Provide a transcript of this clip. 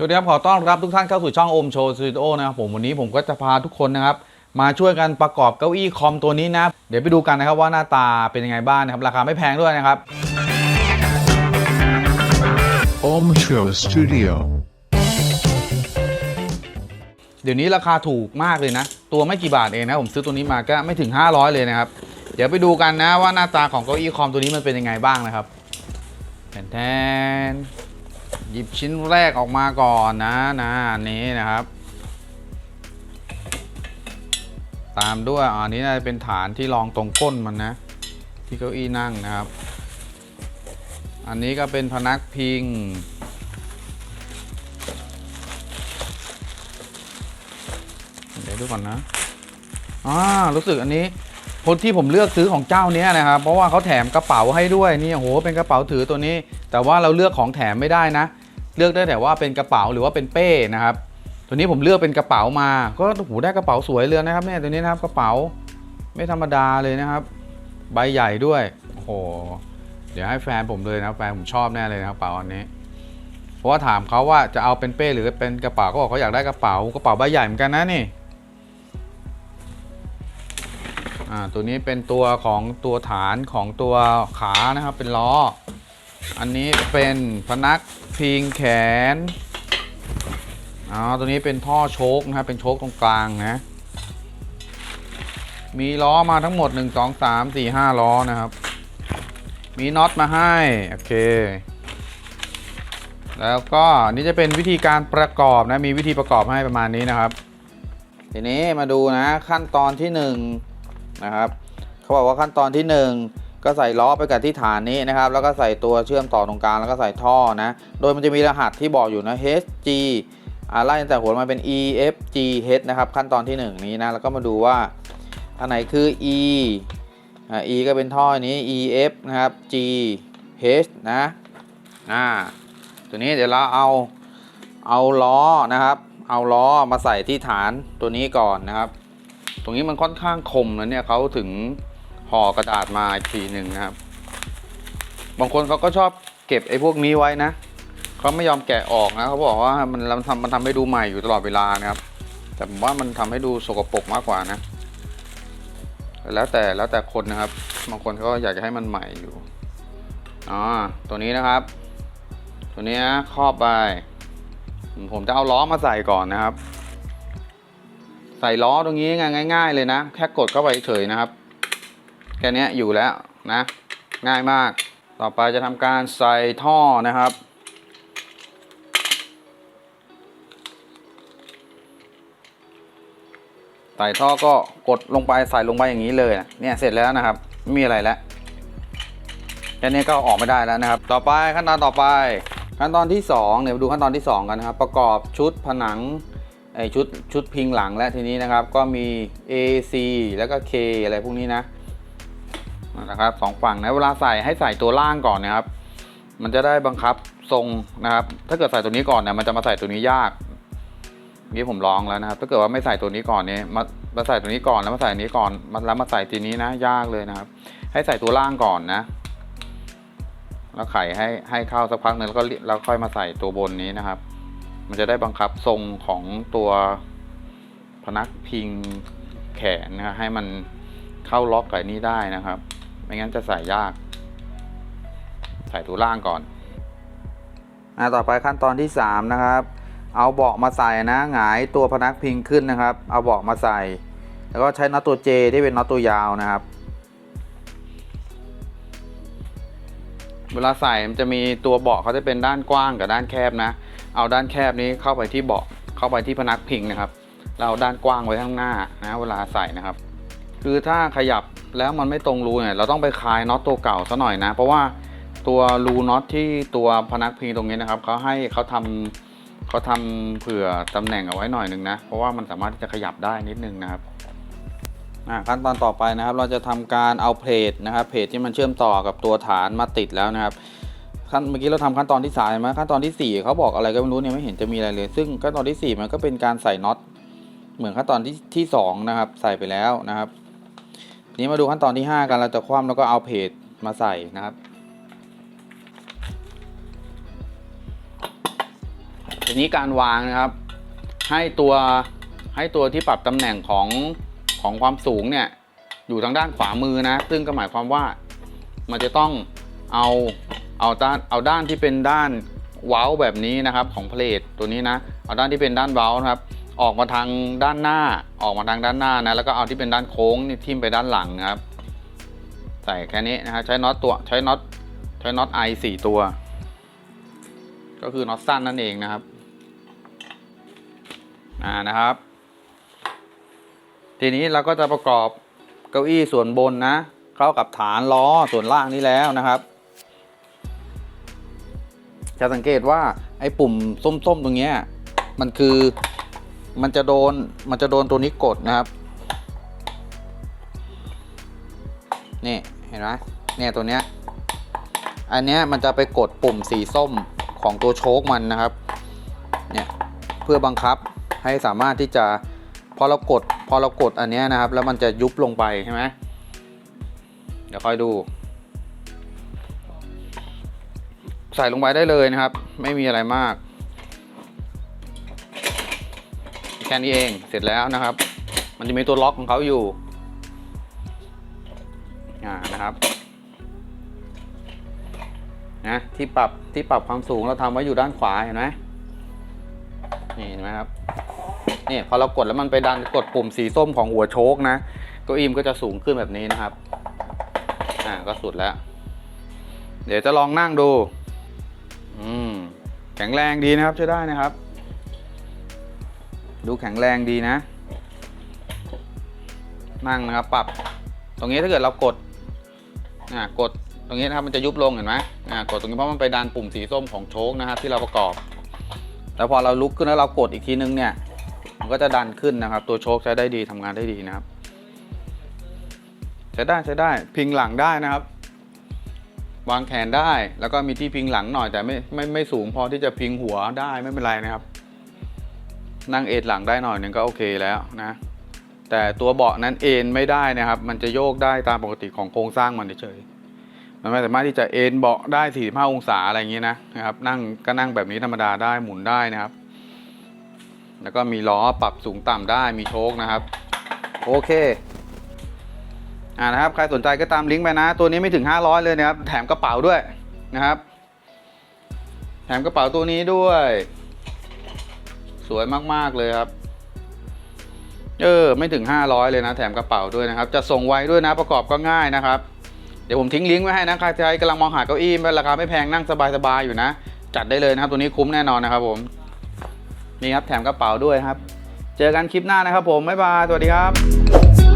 สวัสดีครับ ขอต้อนรับทุกท่านเข้าสู่ช่องโอมโชว์สตูดิโอนะครับผมวันนี้ผมก็จะพาทุกคนนะครับ มาช่วยกันประกอบเก้าอี้คอมตัวนี้นะ เดี๋ยวไปดูกันนะครับว่าหน้าตาเป็นยังไงบ้างนะครับ ราคาไม่แพงด้วยนะครับ Om Show Studio. เดี๋ยวนี้ราคาถูกมากเลยนะ ตัวไม่กี่บาทเองนะ ผมซื้อตัวนี้มาก็ไม่ถึง 500 เลยนะครับ เดี๋ยวไปดูกันนะว่าหน้าตาของเก้าอี้คอมตัวนี้มันเป็นยังไงบ้างนะครับแทนแทน หยิบชิ้นแรกออกมาก่อนนะนะอันนี้นะครับ ตามด้วยอะอันนี้น่าจะเป็นฐานที่รองตรงก้นมันนะ ที่เก้าอี้นั่งนะครับ อันนี้ก็เป็นพนักพิง เดี๋ยวดูก่อนนะอ่ารู้สึกอันนี้ คนที่ผมเลือกซื้อของเจ้าเนี้ยนะครับเพราะว่าเขาแถมกระเป๋าให้ด้วยนี่โอ้โหเป็นกระเป๋าถือตัวนี้ แต่ว่าเราเลือกของแถมไม่ได้นะ เลือกได้แต่ว่าเป็นกระเป๋าหรือว่าเป็นเป้นะครับ ตัวนี้ผมเลือกเป็นกระเป๋ามา ก็โอ้โหได้กระเป๋าสวยเลยนะครับเนี่ยตัวนี้นะครับกระเป๋าไม่ธรรมดาเลยนะครับ ใบใหญ่ด้วยโอ้โหเดี๋ยวให้แฟนผมเลยนะแฟนผมชอบแน่เลยนะกระเป๋าอันนี้เพราะว่าถามเขาว่าจะเอาเป็นเป้หรือเป็นกระเป๋าเขาบอกเขาอยากได้กระเป๋ากระเป๋าใบใหญ่เหมือนกันนะนี่ อ่าตัวนี้เป็นตัวของตัวฐานของตัวขานะครับเป็นล้อ อันนี้เป็นพนักพิงแขนอ๋อตัวนี้เป็นท่อโชคนะครับเป็นโชคตรงกลางนะ มีล้อมาทั้งหมด 1 2 3 4 5 ล้อนะครับ มีน็อตมาให้ โอเค แล้วก็นี่จะเป็นวิธีการประกอบนะ มีวิธีประกอบให้ประมาณนี้นะครับ ทีนี้มาดูนะขั้นตอนที่ 1 นะครับเขาบอกว่าขั้นตอนที่ 1 ก็ใส่ล้อไปกับที่ฐานนี้นะครับ แล้วก็ใส่ตัวเชื่อมต่อตรงกลางแล้วก็ใส่ท่อนะ โดยมันจะมีรหัสที่บอกอยู่นะ HG อ่าไล่ตั้งแต่หัวมาเป็น E F G H นะครับขั้นตอนที่ 1 นี้นะแล้วก็มาดูว่าอันไหนคือ E อ่า E ก็เป็นท่อนี้ E F นะครับ G H นะอ่าตัวนี้เดี๋ยวเราเอาเอาล้อนะครับ เอาล้อมาใส่ที่ฐานตัวนี้ก่อนนะครับ รงนี้มันค่อนข้างคมนะเนี่ยเขาถึงห่อกระดาษมาอีกทีหนึ่งนะครับ บางคนเขาก็ชอบเก็บไอ้พวกนี้ไว้นะเขาไม่ยอมแกะออกนะเขาบอกว่ามันมันทำมันทำให้ดูใหม่อยู่ตลอดเวลานะครับ แต่ผมว่ามันทำให้ดูสกปรกมากกว่านะ แล้วแต่แล้วแต่คนนะครับ บางคนเขาก็อยากจะให้มันใหม่อยู่อ๋อตัวนี้นะครับ ตัวนี้ครอบไป ผมจะเอาล้อมาใส่ก่อนนะครับ ใส่ล้อตรงนี้ง่ายๆเลยนะ แค่กดเข้าไปเฉยนะครับ แค่นี้อยู่แล้วนะ ง่ายมาก ต่อไปจะทำการใส่ท่อนะครับ ใส่ท่อก็กดลงไปใส่ลงไปอย่างนี้เลยนะเนี่ยเสร็จแล้วนะครับ ไม่มีอะไรแล้วแค่นี้ก็ออกไม่ได้แล้วนะครับ ต่อไปขั้นตอนต่อไป ขั้นตอนที่2เนี่ยมาดูขั้นตอนที่ 2 กันนะครับ ประกอบชุดผนัง ไอชุดชุดพิงหลังและทีนี้นะครับก็มี A C แล้วก็ K อะไรพวกนี้นะนะครับสองฝั่งนะเวลาใส่ให้ใส่ตัวล่างก่อนนะครับ มันจะได้บังคับทรงนะครับ ถ้าเกิดใส่ตัวนี้ก่อนเนี่ยมันจะมาใส่ตัวนี้ยากนี่ผมลองแล้วนะครับ ถ้าเกิดว่าไม่ใส่ตัวนี้ก่อนเนี่ยมามาใส่ตัวนี้ก่อนแล้วมาใส่นี้ก่อนมาแล้วมาใส่ทีนี้นะยากเลยนะครับ ให้ใส่ตัวล่างก่อนนะ แล้วไขให้ให้เข้าสักพักหนึ่งแล้วก็แล้วค่อยมาใส่ตัวบนนี้นะครับ มันจะได้บังคับทรงของตัวพนักพิงแขนนะครับให้มันเข้าล็อกกับนี้ได้นะครับ ไม่งั้นจะใส่ยาก ใส่ตัวล่างก่อนอ่าต่อไปขั้นตอนที่ 3 นะครับ เอาเบาะมาใส่นะหงายตัวพนักพิงขึ้นนะครับ เอาเบาะมาใส่ แล้วก็ใช้น็อตตัว J ที่เป็นน็อตตัวยาวนะครับ เวลาใส่มันจะมีตัวเบาะเขาจะเป็นด้านกว้างกับด้านแคบนะ เอาด้านแคบนี้เข้าไปที่เบาะเข้าไปที่พนักพิงนะครับ เราเอาด้านกว้างไว้ข้างหน้านะเวลาใส่นะครับ คือถ้าขยับแล้วมันไม่ตรงรูเนี่ยเราต้องไปคลายน็อตตัวเก่าซะหน่อยนะ เพราะว่าตัวรูน็อตที่ตัวพนักพิงตรงนี้นะครับเขาให้เขาทำเขาทำเผื่อตำแหน่งเอาไว้หน่อยหนึ่งนะ เพราะว่ามันสามารถที่จะขยับได้นิดนึงนะครับขั้นตอนต่อไปนะครับ เราจะทำการเอาเพลทนะครับเพลทที่มันเชื่อมต่อกับตัวฐานมาติดแล้วนะครับ ขั้นเมื่อกี้เราทำขั้นตอนที่สามไหมขั้นตอนที่สี่เขาบอกอะไรก็ไม่รู้เนี่ยไม่เห็นจะมีอะไรเลย ซึ่งขั้นตอนที่สี่มันก็เป็นการใส่น็อตเหมือนขั้นตอนที่ที่สองนะครับ ใส่ไปแล้วนะครับนี้มาดูขั้นตอนที่ห้ากันเราจะคว่ำแล้วก็เอาเพลทมาใส่นะครับทีนี้การวางนะครับ ให้ตัวให้ตัวที่ปรับตำแหน่งของของความสูงเนี่ยอยู่ทางด้านขวามือนะ ซึ่งก็หมายความว่ามันจะต้องเอา เอาด้านเอาด้านที่เป็นด้านเว้าแบบนี้นะครับของเพลทตัวนี้นะ เอาด้านที่เป็นด้านเว้านะครับ ออกมาทางด้านหน้า ออกมาทางด้านหน้านะ แล้วก็เอาที่เป็นด้านโค้งนี่ทิ่มไปด้านหลังนะครับ ใส่แค่นี้นะครับใช้น็อตตัวใช้น็อตใช้น็อตไอสี่ตัว ก็คือน็อตสั้นนั่นเองนะครับอ่านะครับ ทีนี้เราก็จะประกอบเก้าอี้ส่วนบนนะ เข้ากับฐานล้อส่วนล่างนี้แล้วนะครับ จะสังเกตว่าไอ้ปุ่มส้มๆตรงเนี้ยมันคือมันจะโดนมันจะโดนตัวนี้กดนะครับ นี่เห็นไหมเนี่ยตัวเนี้ยอันเนี้ยมันจะไปกดปุ่มสีส้มของตัวโชคมันนะครับเนี่ยเพื่อบังคับให้สามารถที่จะพอเรากดพอเรากดอันเนี้ยนะครับ แล้วมันจะยุบลงไปใช่ไหมเดี๋ยวค่อยดู ใส่ลงไปได้เลยนะครับ ไม่มีอะไรมาก แค่นี้เองเสร็จแล้วนะครับ มันจะมีตัวล็อกของเขาอยู่อ่านะครับนะที่ปรับที่ปรับความสูงเราทำไว้อยู่ด้านขวาเห็นไหมนี่เห็นไหมครับนี่พอเรากดแล้วมันไปดันกดปุ่มสีส้มของหัวโชคนะก็อีมก็จะสูงขึ้นแบบนี้นะครับ อ่าก็สุดแล้ว เดี๋ยวจะลองนั่งดู อืมแข็งแรงดีนะครับใช้ได้นะครับ ดูแข็งแรงดีนะ นั่งนะครับปรับ ตรงนี้ถ้าเกิดเรากดอ่ากดตรงนี้นะครับมันจะยุบลงเห็นไหมอ่ากดตรงนี้เพราะมันไปดันปุ่มสีส้มของโชคนะครับ ที่เราประกอบ แล้วพอเราลุกขึ้นแล้วเรากดอีกทีนึงเนี่ย มันก็จะดันขึ้นนะครับ ตัวโชคใช้ได้ดีทำงานได้ดีนะครับ ใช้ได้ใช้ได้พิงหลังได้นะครับ วางแขนได้ แล้วก็มีที่พิงหลังหน่อยแต่ไม่ไม่ไม่สูงพอที่จะพิงหัวได้ไม่เป็นไรนะครับ นั่งเอนหลังได้หน่อยนึงก็โอเคแล้วนะ แต่ตัวเบาะนั้นเอนไม่ได้นะครับ มันจะโยกได้ตามปกติของโครงสร้างมันเฉยมันไม่สามารถที่จะเอนเบาะได้ 45 องศาอะไรอย่างนี้นะนะครับ นั่งก็นั่งแบบนี้ธรรมดาได้หมุนได้นะครับ แล้วก็มีล้อปรับสูงต่ำได้มีโชคนะครับ โอเค อ่านะครับ ใครสนใจก็ตามลิงก์ไปนะ ตัวนี้ไม่ถึง 500 เลยนะครับ แถมกระเป๋าด้วยนะครับ แถมกระเป๋าตัวนี้ด้วย สวยมากๆเลยครับ เออ ไม่ถึง 500 เลยนะ แถมกระเป๋าด้วยนะครับ จะส่งไวด้วยนะ ประกอบก็ง่ายนะครับ เดี๋ยวผมทิ้งลิงก์ไว้ให้นะ ใครใครกำลังมองหาเก้าอี้ราคาไม่แพงนั่งสบายๆอยู่นะ จัดได้เลยนะครับ ตัวนี้คุ้มแน่นอนนะครับ ผม นี่ครับ แถมกระเป๋าด้วยครับ เจอกันคลิปหน้านะครับ ผม บ๊ายบาย สวัสดีครับ